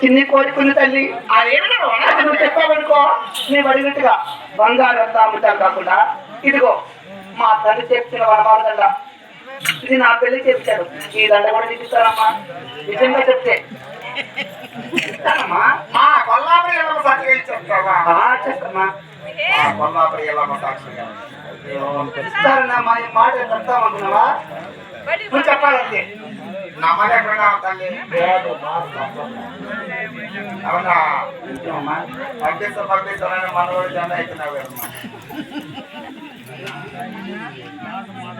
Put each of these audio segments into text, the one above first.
చిన్ని కోరుకున్న తల్లి. అదేమిటో అది నువ్వు చెప్పావనుకో నేను అడిగినట్టుగా బంగారు అంతా కాకుండా ఇదిగో మా తల్లి చెప్తున్న వనమాల దండ ఇది నా పెళ్ళి చెప్తాడు ఈ దండ కూడా తీస్తానమ్మా నిజంగా చెప్తే. ఇస్తానమ్మా. మా కొల్లాపురి ఇచ్చి చెప్తావా? కొల్లాపురి సాక్షిగా ఇస్తారన్నా మా మాట చెప్తామనుకున్నావా నువ్వు తల్లి అవునా ఇంకేమమ్మా? పంపిస్తా పంపిస్తానని మనవాడు జెండా అవుతున్నావు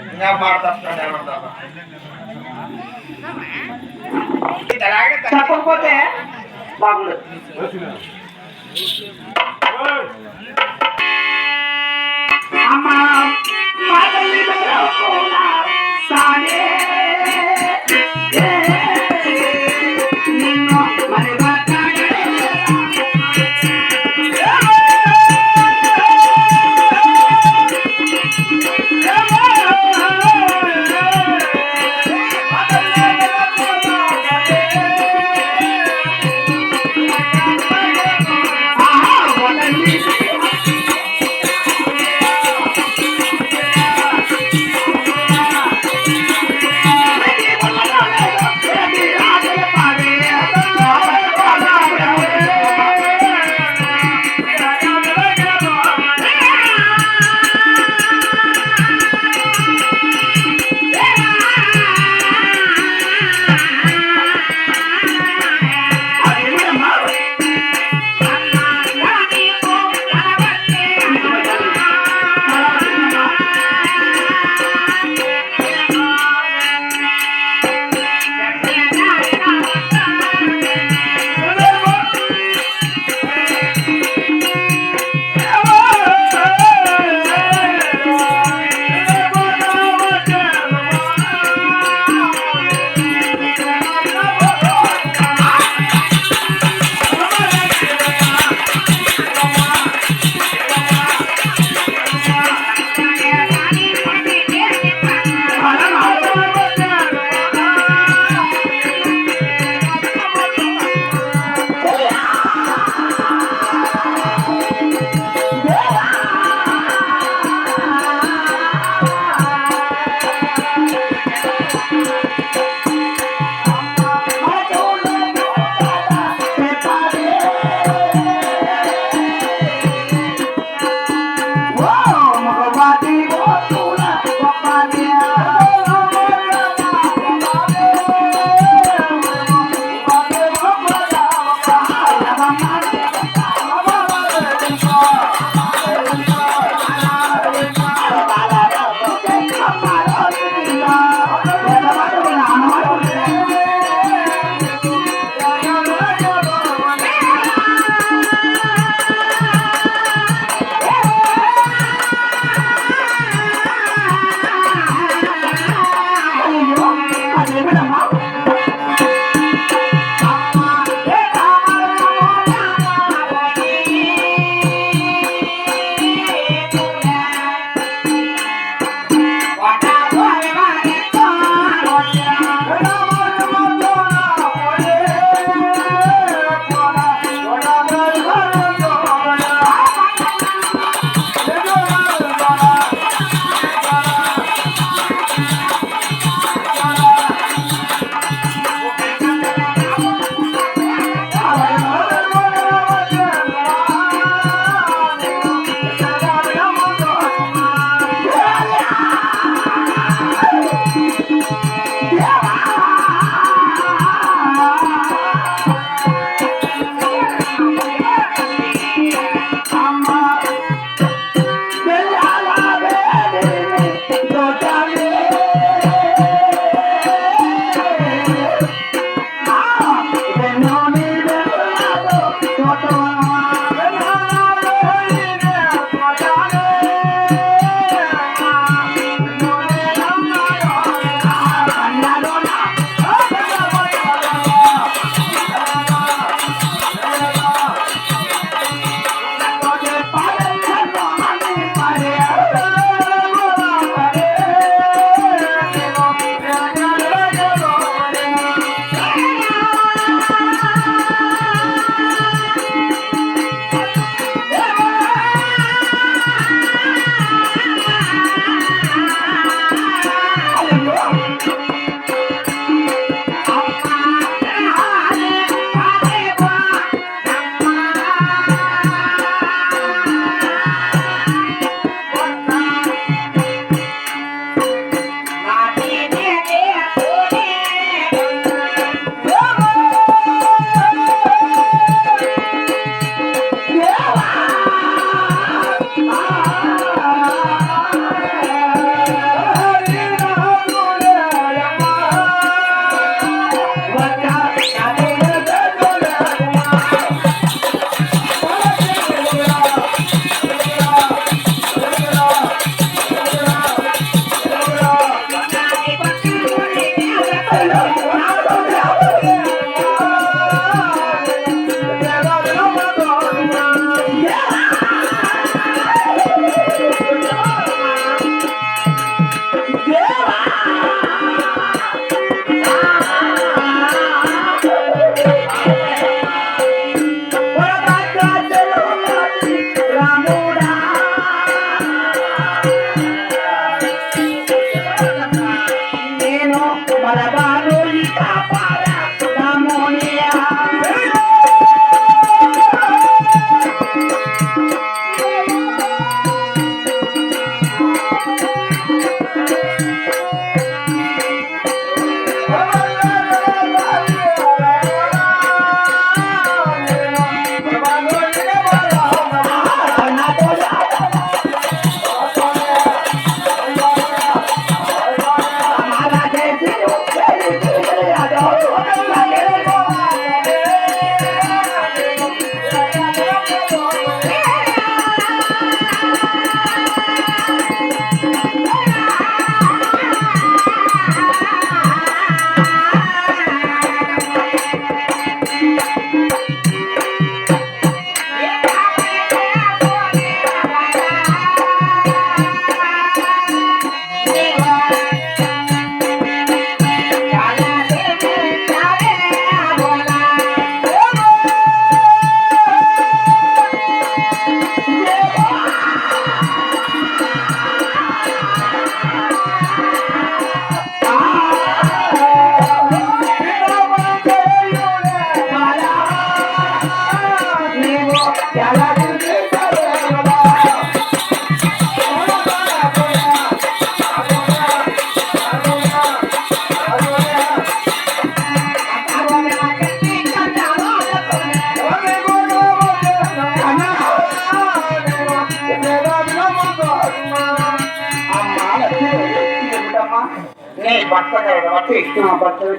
ఇంకా మాట్లాడుతాను ఏమంటావా ఇలాగే తల్లి. చెప్పకపోతే బాగుండదు అమ్మా మా తల్లి బెదరకుండా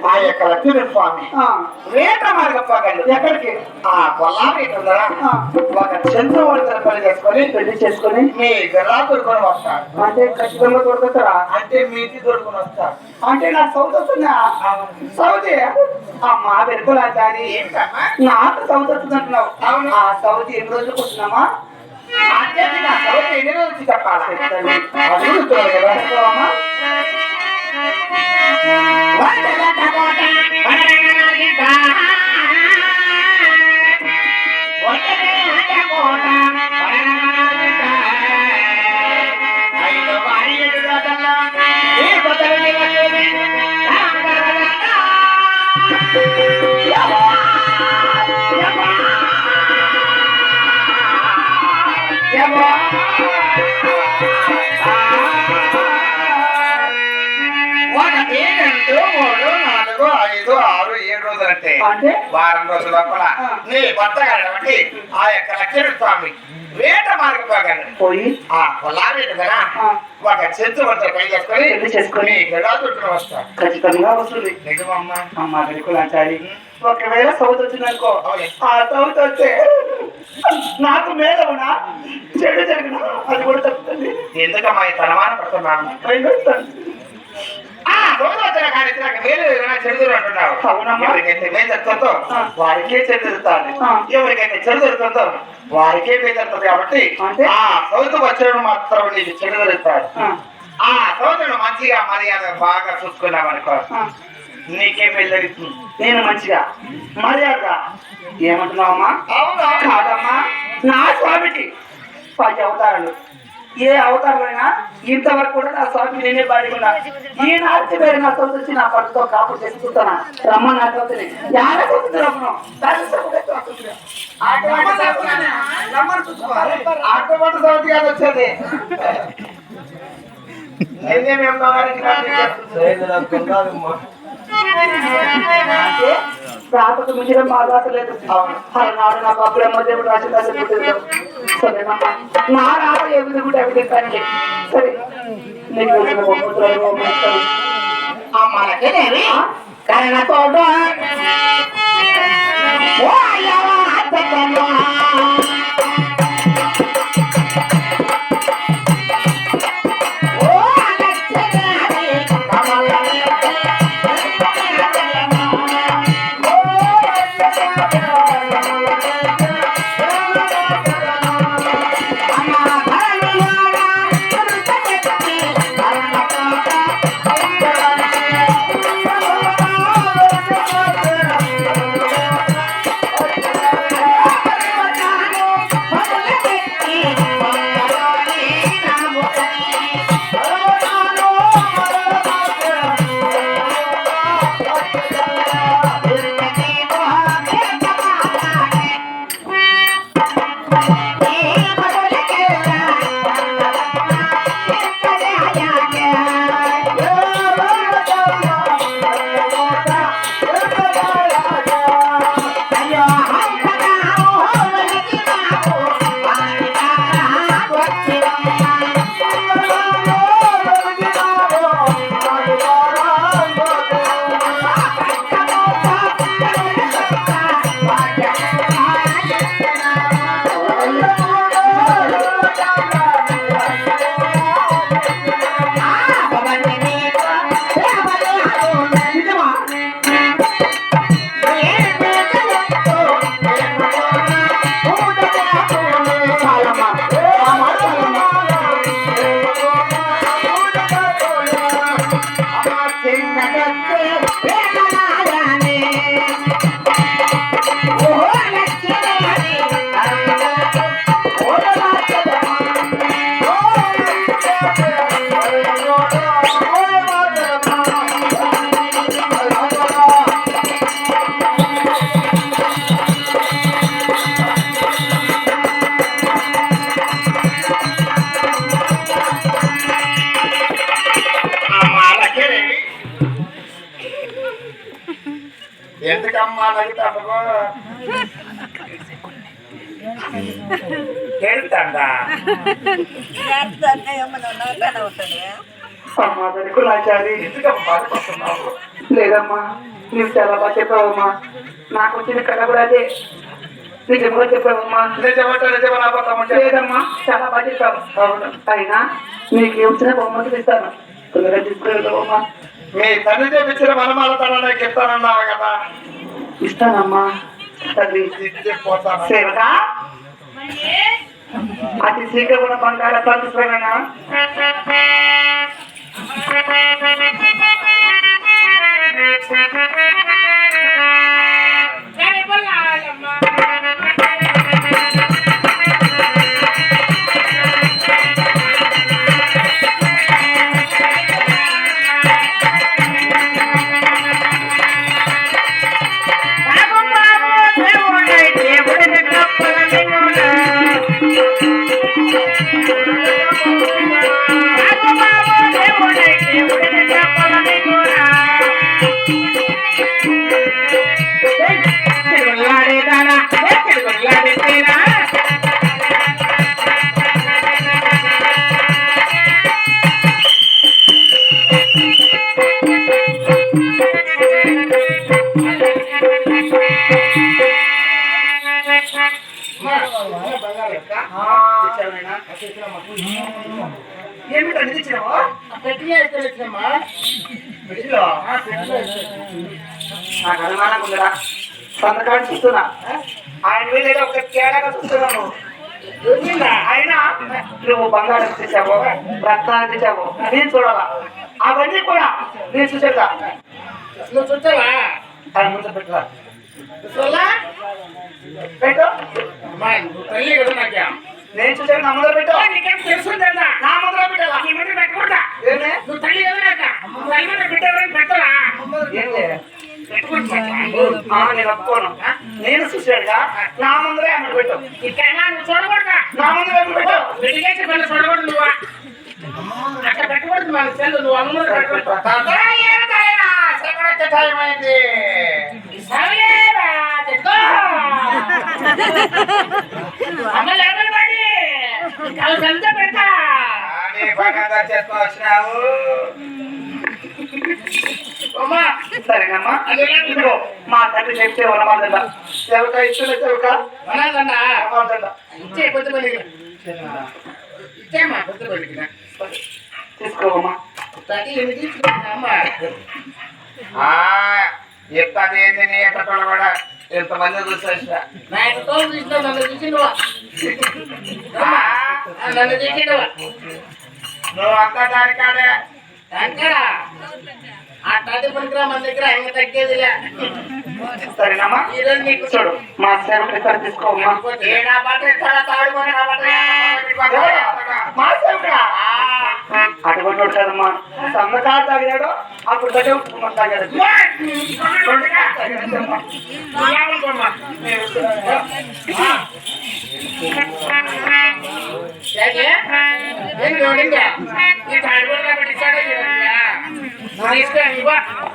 ఆ యొక్క లక్ష్మీ స్వామి వేట మార్గపోగలడు ఎక్కడికి? ఆ పొలాన్ని ఉందరా. ఒక చంద్రవర్తన పని చేసుకొని పెళ్ళి చేసుకొని? మీ గల్లా దొరుకుని వస్తాడు అంటే ఖచ్చితంగా దొరుకుతారా అంటే మీది దొరుకుని వస్తాడు అంటే నాకు సౌత్ వస్తుందా? సౌతి? అమ్మా వెనుకలాచారి ఏంటమ్మా? నాకు సౌత్ వస్తుంది అంటున్నావు అవును. ఆ సౌత్ ఎన్ని రోజులకు వస్తున్నామా అంటే నా సౌత్ ఎన్ని రోజులు చెప్పాలా? అమ్మా வாழ்க అంటే వారం రోజుల లోపల. నీ భర్త కాబట్టి ఆ యొక్క లక్ష్మీ స్వామి వేట మార్గపోగలడు పోయి? ఆ పొలాన్ని కదా. ఒక చెంచు వంట పెళ్ళి చేసుకొని చేసుకొని. గడా చుట్టూ వస్తాడు ఖచ్చితంగా వస్తుంది. నిజమమ్మా. అమ్మా వెనుకలాచారి ఒకవేళ సౌత్ వచ్చిందనుకో. ఆ సౌత్ వస్తే నాకు మేలవునా? చెడు జరిగిన అది కూడా తప్పుతుంది ఎందుకమ్మా తనమాన పడుతున్నాను ఎవరికైతే మేలు జరుగుతుందో ఆ. వారికే చెడు జరుగుతుంది. ఆ. ఎవరికైతే చెడు జరుగుతుందో వారికే మేలు జరుగుతుంది కాబట్టి? ఆ సౌతు వచ్చడం మాత్రం నీకు చెడు జరుగుతాడు ఆ, సౌతును మంచిగా మర్యాద బాగా అనుకో. ఆ. నీకే జరుగుతుంది. నేను మంచిగా మర్యాద ఏమంటున్నావమ్మా? అవునా? కాదమ్మా. నా స్వామికి పది అవతారాలు. ఏ అవతారమైనా ఇంతవరకు కూడా నా స్వామి నేనే పాడుకున్నా ఈ నాటి వేరే నా సొంత వచ్చి నా పట్టుతో కాపు చేసి రమ్మ నా సొంతని యాడ సొంత రమ్మను అటువంటి సౌతి కాదు వచ్చేది. నేనేమేం కావాలని అంటే ప్రాతకు మించిన బాధ లేదు. నాడు నాకు అప్పుడే మధ్య రాసి రాసి పుట్టింది సరేనమ్మా నా రాత ఏ విధంగా ఉంటే అవి తింటానండి సరే నీకు తెలిసిన బొమ్మలు బొమ్మలు మనకేనేమి కరణతోడు ఓ అయ్యవ అత్తకన్నా ಕೇಳ್ತಂದ అమ్మా వెనుక లాచారి ఎందుకమ్మ బాధపడుతున్నావు లేదమ్మా నువ్వు చాలా బాగా చెప్పావమ్మా నాకు వచ్చిన కథ కూడా అదే నిజంగా చెప్పావమ్మా నిజమంటే నిజమని అబద్ధం లేదమ్మా చాలా బాగా చెప్పావు అవును అయినా నీకు ఏమిచ్చిన బహుమతులు ఇస్తాను తొందరగా తీసుకువెళ్తావమ్మా మీ తండ్రి తెప్పించిన మనమాల తన నాకు ఇస్తానన్నావు కదా ఇస్తానమ్మా తల్లి ఇది పోతాను సేవక అతి శీఘ్రమున బంగార తీసుకురానా Thank you. ఏమిటో నిధించినావు పెట్టిలో నాకు అనుమానం ఉందిరా సంతకాన్ని చూస్తున్నా. ఆయన మీద ఏదో ఒక తేడాగా చూస్తున్నాను. ఆయన? నువ్వు బంగారం తెచ్చావు? రక్తాన్ని తెచ్చావు? నేను చూడాలా? అవన్నీ కూడా నేను చూసేదా? నువ్వు చూసావా ఆయన ముందు పెట్టరా? పెట్టు. అమ్మా నువ్వు తల్లి కదా నాకే. నేను చూసాను నా ముందర పెట్టు. నీకేం తెలుసు కదా నా ముందర పెట్టాలా? నీ ముందు పెట్టకూడదా? ఏమే? నువ్వు తల్లి కదా నాక తల్లి మీద పెట్టేవారని పెట్టరా ఏంలే నేను ఒప్పుకోను. నేను చూసాడుగా నా ముందరే అక్కడ పెట్టు. ఇక్కడైనా నువ్వు చూడకూడదా? నా ముందరే అక్కడ పెట్టు. వెలిగేసి పనులు చూడకూడదు నువ్వు? అక్కడ పెట్టకూడదు మన సెల్లు నువ్వు అమ్మ పెట్టకూడదు. టైం అయింది. అమ్మ లేవని కాలు సంతా పెడతా. అమ్మా, సరేనమ్మా. ఇదిగో మా తండ్రి చెప్తే వనమాదండ చెవక ఇచ్చిన చెవక? ఇచ్చే పొద్దు పలికి. ఇచ్చేమ్మా. పొద్దు తీసుకున్నా అమ్మా? ఎత్తదేంది నీ ఎట్ట కూడా ఎంతమంది చూసేసా నా యొక్క తోలు తీసినావు, నన్ను? ఆ, నన్ను తీసినవా? నువ్వు అంతా దానికాడే అంటారా? ఆ తాటి పనికిరా మన దగ్గర ఆయన తగ్గేదిలే సరేనమ్మా ఈ రోజు నీకు చూడు మా సేవకు ఇస్తారు తీసుకోవమ్మా ఏ నా బట్ట తాడుకొని నా బట్ట? మా సేవక అటువంటి వాడు కదమ్మా సందకాలు తాగినాడు అప్పుడు దగ్గర ఉప్పు తాగాడు